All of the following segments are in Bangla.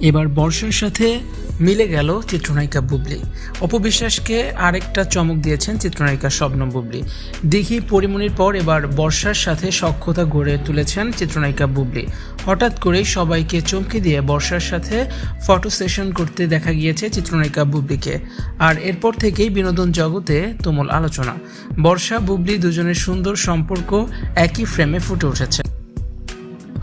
এবার বর্ষার সাথে মিলে গেল চিত্রনায়িকা বুবলি। অপবিশ্বাসকে আরেকটা চমক দিয়েছেন চিত্রনায়িকা শবনম বুবলি। দিঘি পরিমণির পর এবার বর্ষার সাথে সক্ষতা গড়ে তুলেছেন চিত্রনায়িকা বুবলি। হঠাৎ করেই সবাইকে চমকে দিয়ে বর্ষার সাথে ফটো সেশন করতে দেখা গিয়েছে চিত্রনায়িকা বুবলিকে। আর এরপর থেকেই বিনোদন জগতে তুমুল আলোচনা। বর্ষা, বুবলি দুজনের সুন্দর সম্পর্ক একই ফ্রেমে ফুটে উঠেছে।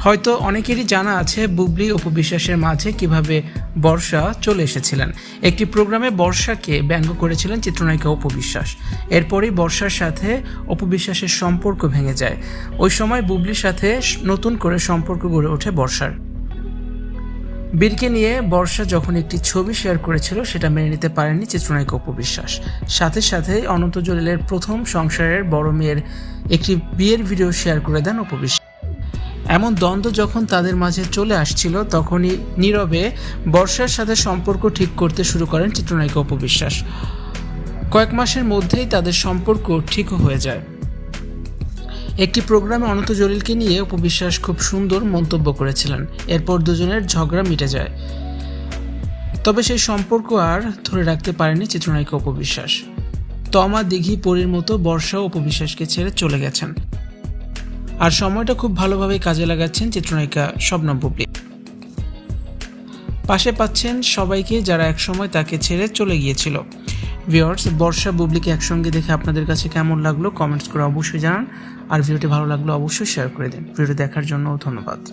হয়তো অনেকেরই জানা আছে বুবলি উপবিশ্বাসের মাঝে কীভাবে বর্ষা চলে এসেছিলেন। একটি প্রোগ্রামে বর্ষাকে ব্যঙ্গ করেছিলেন চিত্রনায়িকা উপবিশ্বাস। এরপরই বর্ষার সাথে উপবিশ্বাসের সম্পর্ক ভেঙে যায়। ওই সময় বুবলির সাথে নতুন করে সম্পর্ক গড়ে ওঠে বর্ষার। বীরকে নিয়ে বর্ষা যখন একটি ছবি শেয়ার করেছিল, সেটা মেনে নিতে পারেনি চিত্রনায়িকা উপবিশ্বাস। সাথে সাথে অনন্ত জলিলের প্রথম সংসারের বড় মেয়ের একটি বিয়ের ভিডিও শেয়ার করে দেন উপবিশ্বাস। এমন দ্বন্দ্ব যখন তাদের মাঝে চলে আসছিল, তখনই নীরবে বর্ষার সাথে সম্পর্ক ঠিক করতে শুরু করেন চিত্রনায়িকা উপবিশ্বাস কয়েক মাসের মধ্যেই তাদের সম্পর্ক ঠিকও হয়ে যায়। একটি প্রোগ্রামে অনন্ত জলিলকে নিয়ে উপবিশ্বাস খুব সুন্দর মন্তব্য করেছিলেন। এরপর দুজনের ঝগড়া মিটে যায়। তবে সেই সম্পর্ক আর ধরে রাখতে পারেনি চিত্রনায়িকা উপবিশ্বাস তমা, দিঘি, পরীর মতো বর্ষা উপবিশ্বাসকে ছেড়ে চলে গেছেন। আর সময়টা খুব ভালোভাবে কাজে লাগাচ্ছেন চিত্রনায়িকা শবনম বুবলি। পাশে পাচ্ছেন সবাইকে যারা একসময় তাকে ছেড়ে চলে গিয়েছিল। ভিওর্স বর্ষা বুবলিকে একসঙ্গে দেখে আপনাদের কাছে কেমন লাগল কমেন্টস করে অবশ্যই জানান। আর ভিডিওটি ভালো লাগল অবশ্যই শেয়ার করে দিন। ভিডিও দেখার জন্য ধন্যবাদ।